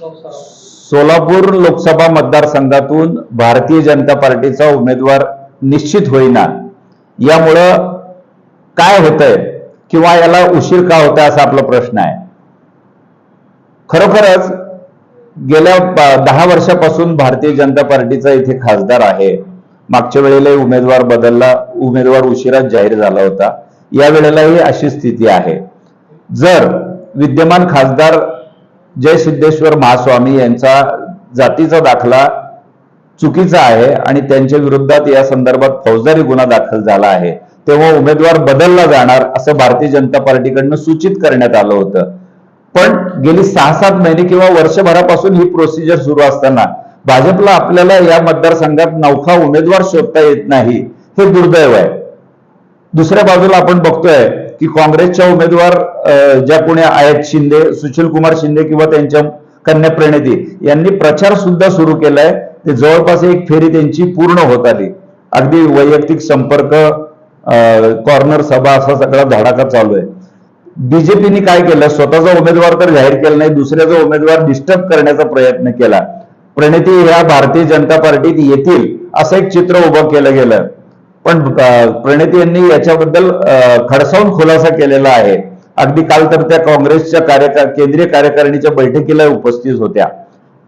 सोलापूर लोकसभा मतदारसंघातून भारतीय जनता पार्टीचा उमेदवार निश्चित होईना. यामुळं काय होतंय किंवा याला उशीर का होता असा आपला प्रश्न आहे. खरोखरच गेल्या दहा वर्षापासून भारतीय जनता पार्टीचा इथे खासदार आहे. मागच्या वेळेलाही उमेदवार बदलला उमेदवार उशिराच जाहीर झाला होता. या वेळेलाही अशी स्थिती आहे. जर विद्यमान खासदार जय सिद्धेश्वर महास्वामी यांचा जातीचा दाखला चुकीचा आहे आणि त्यांच्या विरोधात या संदर्भात फौजदारी गुन्हा दाखल झाला आहे. तेव्हा उमेदवार बदलला जाणार असं भारतीय जनता पार्टीकडनं सूचित करण्यात आलं होतं. पण गेली सहा सात महिने किंवा वर्षभरापासून ही प्रोसिजर सुरू असताना भाजपला आपल्याला या मतदारसंघात नौखा उमेदवार शोधता येत नाही हे दुर्दैव आहे. दुसऱ्या बाजूला आपण बघतोय की काँग्रेसच्या उमेदवार ज्या कोणी आहेत शिंदे सुशील कुमार शिंदे किंवा त्यांच्या कन्या प्रणिती यांनी प्रचार सुद्धा सुरू केलाय. ते जवळपास एक फेरी त्यांची पूर्ण होत आली. अगदी वैयक्तिक संपर्क कॉर्नर सभा असा सगळा धडाका चालू आहे. बीजेपीने काय केलं? स्वतःचा उमेदवार तर जाहीर केला नाही दुसऱ्याचा उमेदवार डिस्टर्ब करण्याचा प्रयत्न केला. प्रणिती ह्या भारतीय जनता पार्टीत येतील असं एक चित्र उभं केलं गेलं. पण प्रणिती यांनी याच्याबद्दल खडसावून खुलासा केलेला आहे. अगदी काल तर त्या काँग्रेसच्या कार्यका केंद्रीय कार्यकारिणीच्या बैठकीला उपस्थित होत्या.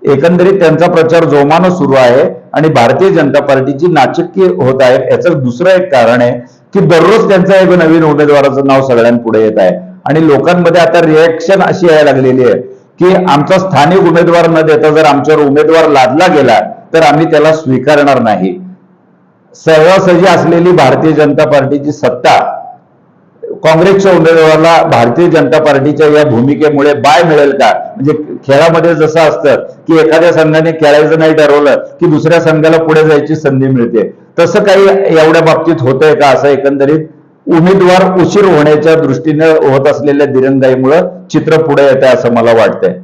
एकंदरीत त्यांचा प्रचार जोमानं सुरू आहे आणि भारतीय जनता पार्टीची नाचक्की होत आहे. याचं दुसरं एक कारण आहे की दररोज त्यांचं एक नवीन उमेदवाराचं नाव सगळ्यांपुढे येत आहे. आणि लोकांमध्ये आता रिॲक्शन अशी यायला लागलेली आहे की आमचा स्थानिक उमेदवार न देता जर आमच्यावर उमेदवार लादला गेला तर आम्ही त्याला स्वीकारणार नाही. सहजासहजी असलेली भारतीय जनता पार्टीची सत्ता काँग्रेसच्या उमेदवाराला भारतीय जनता पार्टीच्या या भूमिकेमुळे बाय मिळेल का? म्हणजे खेळामध्ये जसं असतं की एखाद्या संघाने खेळायचं नाही ठरवलं की दुसऱ्या संघाला पुढे जायची संधी मिळते. तसं काही एवढ्या बाबतीत होतंय का असं एकंदरीत? उमेदवार उशीर होण्याच्या दृष्टीने होत असलेल्या दिरंगाईमुळं चित्र पुढे येत असं मला वाटतंय.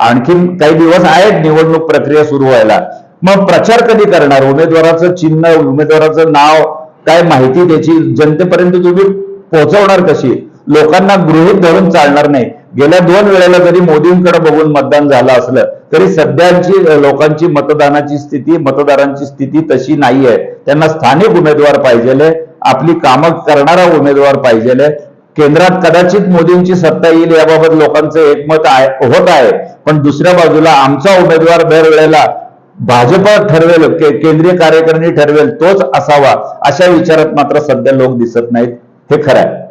आणखीन काही दिवस आहेत निवडणूक प्रक्रिया सुरू व्हायला. मग प्रचार कधी करणार? उमेदवाराचं चिन्ह उमेदवाराचं नाव काय माहिती त्याची? जनतेपर्यंत तुम्ही पोहोचवणार कशी? लोकांना गृहीत धरून चालणार नाही. गेल्या दोन वेळेला जरी मोदींकडे बघून मतदान झालं असलं तरी सध्याची लोकांची मतदानाची स्थिती मतदारांची स्थिती तशी नाहीये. त्यांना स्थानिक उमेदवार पाहिजेले आपली कामं करणारा उमेदवार पाहिजेले. केंद्रात कदाचित मोदींची सत्ता येईल याबाबत लोकांचं एकमत आहे होत आहे. पण दुसऱ्या बाजूला आमचा उमेदवार दरवेळेला भाजप ठरवेल के- केंद्रीय कार्यकारिणी ठरवेल तोच असावा अशा विचारात मात्र सध्या लोक दिसत नाहीत. हे खरं आहे.